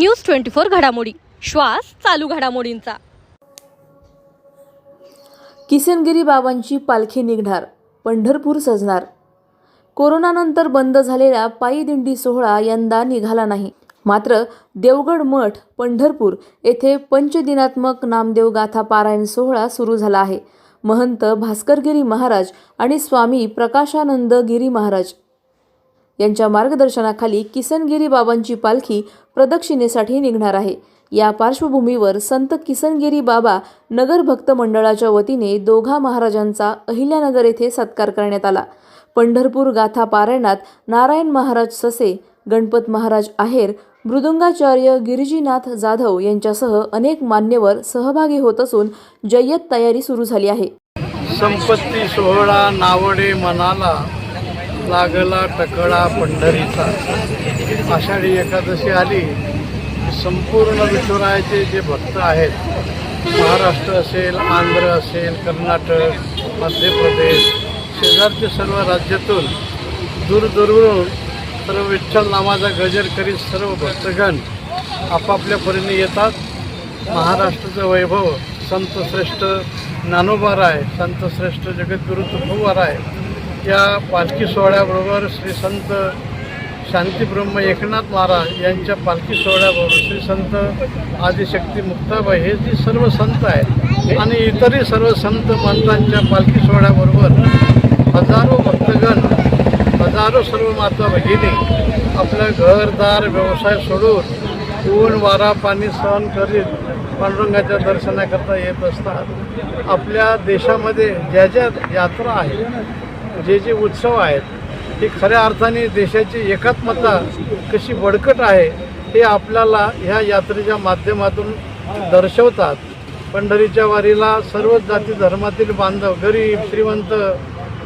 News twenty four घडामोडी. श्वास चालू घडामोडींचा. किसनगिरी बाबांची पालखी निघणार पंढरपूर सजणार. कोरोनानंतर बंद झालेला पायी दिंडी सोहळा यंदा निघाला नाही. मात्र देवगड मठ पंढरपूर येथे पंचदिनात्मक नामदेव गाथा पारायण सोहळा सुरू झाला आहे. महंत भास्करगिरी महाराज आणि स्वामी प्रकाशानंद गिरी महाराज. यांच्या मार्गदर्शनाखाली किसनगिरी बाबांची पालखी प्रदक्षिणेसाठी निघणार आहे. या पार्श्वभूमीवर संत किसनगिरी बाबा नगर भक्त मंडळाच्या वतीने दोघा महाराजांचा अहिल्यानगर येथे सत्कार करण्यात आला. पंढरपूर गाथा पारायणात नारायण महाराज ससे गणपत महाराज आहेर मृदुंगाचार्य गिरिजीनाथ जाधव यांच्यासह अनेक मान्यवर सहभागी होत असून जय्यत तयारी सुरू झाली आहे. संपत्ती सोहळा नावडे मनाला लागला टकळा पंढरीचा. आषाढी एकादशी आली संपूर्ण विठुरायाचे जे भक्त आहेत महाराष्ट्र असेल आंध्र असेल कर्नाटक मध्य प्रदेश शेजारचे सर्व राज्यातून दूरदूरवरून सर्व विठ्ठल नामाचा गजर करीत सर्व भक्तगण आपापल्या परीने येतात. महाराष्ट्राचं वैभव संत श्रेष्ठ ज्ञानोबाराय संतश्रेष्ठ जगद्गुरु जगद्गुरु आहे या पालखी सोहळ्याबरोबर श्री संत शांतीब्रह्म एकनाथ महाराज यांच्या पालखी सोहळ्याबरोबर श्री संत आदिशक्ती मुक्ताबाई हे जे सर्व संत आहेत आणि इतरही सर्व संत मंतांच्या पालखी सोहळ्याबरोबर हजारो भक्तगण हजारो सर्व माता भगिनी आपलं घरदार व्यवसाय सोडून ऊन वारा पाणी सहन करीत पांडुरंगाच्या दर्शनाकरता येत असतात. आपल्या देशामध्ये ज्या ज्या यात्रा आहेत जे जे उत्सव आहेत हे खऱ्या अर्थाने देशाची एकात्मता कशी बळकट आहे हे आपल्याला ह्या यात्रेच्या माध्यमातून दर्शवतात. पंढरीच्या वारीला सर्वच जाती धर्मातील बांधव गरीब श्रीमंत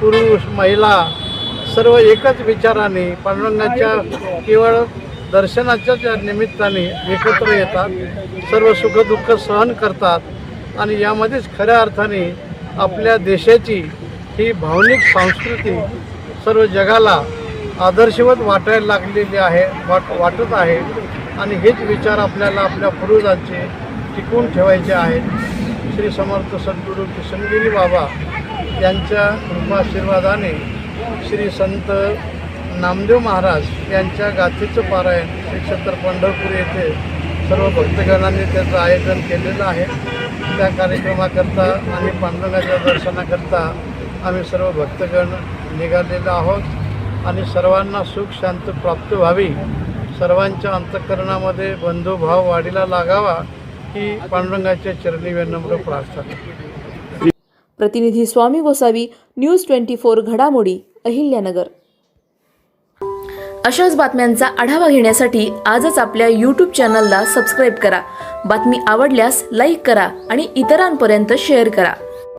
पुरुष महिला सर्व एकच विचाराने पांडुरंगाच्या केवळ दर्शनाच्याच या निमित्ताने एकत्र येतात सर्व सुखदुःख सहन करतात आणि यामध्येच खऱ्या अर्थाने आपल्या देशाची ही भावनिक संस्कृती सर्व जगाला आदर्शवत वाटायला लागलेली आहे वाट वाटत आहे. आणि हेच विचार आपल्याला आपल्या पूर्वजांचे टिकवून ठेवायचे आहेत. श्री समर्थ सद्गुरू किशनगिरी बाबा यांच्या कृपाशीर्वादाने श्री संत नामदेव महाराज यांच्या गाथेचं पारायण श्री क्षेत्र पंढरपूर येथे सर्व भक्तगणांनी त्याचं आयोजन केलेलं आहे. त्या कार्यक्रमाकरता आणि पांडुरंगाच्या दर्शनाकरता आम्ही सर्व भक्तगण निघालेलो आहोत आणि सर्वांना सुख शांत प्राप्त व्हावी. सर्वांच्या अंतःकरणामध्ये बंधुभाव वाढीला लागावा ही पांडुरंगाच्या चरणी विनम्र प्रार्थना प्रतिनिधी Swami Gosavi news twenty four घडामोडी अहिल्यानगर. अशाच बातम्यांचा आढावा घेण्यासाठी आजच आपल्या यूट्यूब चॅनलला सबस्क्राईब करा. बातमी आवडल्यास लाईक करा आणि इतरांपर्यंत शेअर करा.